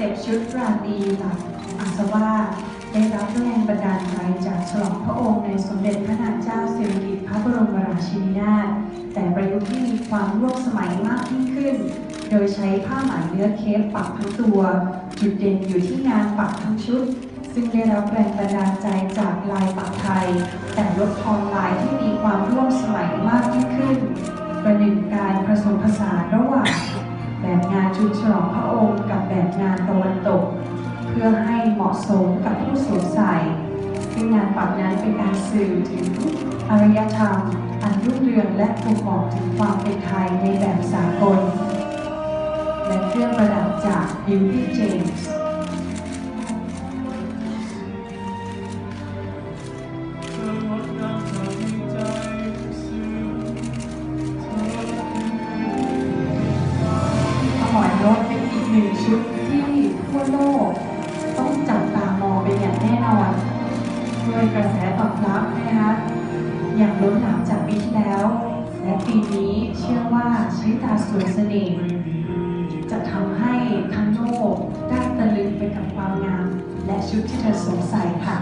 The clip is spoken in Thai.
เสพชุดราตรีหลักของอาสวาได้รับแรงบันดาลใจจากฉลองพระองค์ในสมเด็จพระนางเจ้าสิริกิติ์พระบรมราชินีนาถแต่ประยุกต์ให้มีความร่วมสมัยมากยิ่งขึ้น โดยใช้ผ้าไหมเนื้อเคปปักทั้งตัว จุดเด่นอยู่ที่งานปักทั้งชุด ซึ่งได้รับแรงบันดาลใจจากลายปักไทย แต่ลดทอนลายที่มีความร่วมสมัยมากยิ่งขึ้น ประหนึ่งการผสมผสานระหว่าง ชุดฉลองพระองค์กับแบบงานตะวันตก เพื่อให้เหมาะสมกับผู้สวมใส่ซึ่งงานปักนั้นเป็นการสื่อถึงอารยธรรม อันรุ่งเรืองและบ่งบอกถึงความเป็นไทยในแบบสากล และเครื่องประดับจาก Beauty Jane นึ่งชุดที่ทั่วโลกต้องจับตามองเป็นอย่างแน่นอนด้วยกระแสตอบรับนะคะอย่างล้นหลามจากปีที่แล้ว และปีนี้เชื่อว่าชริตาสวยเสน่ห์จะทำให้ทั้งโลกได้ตะลึงไปกับความงาม และชุดที่เธอสวมใส่ค่ะ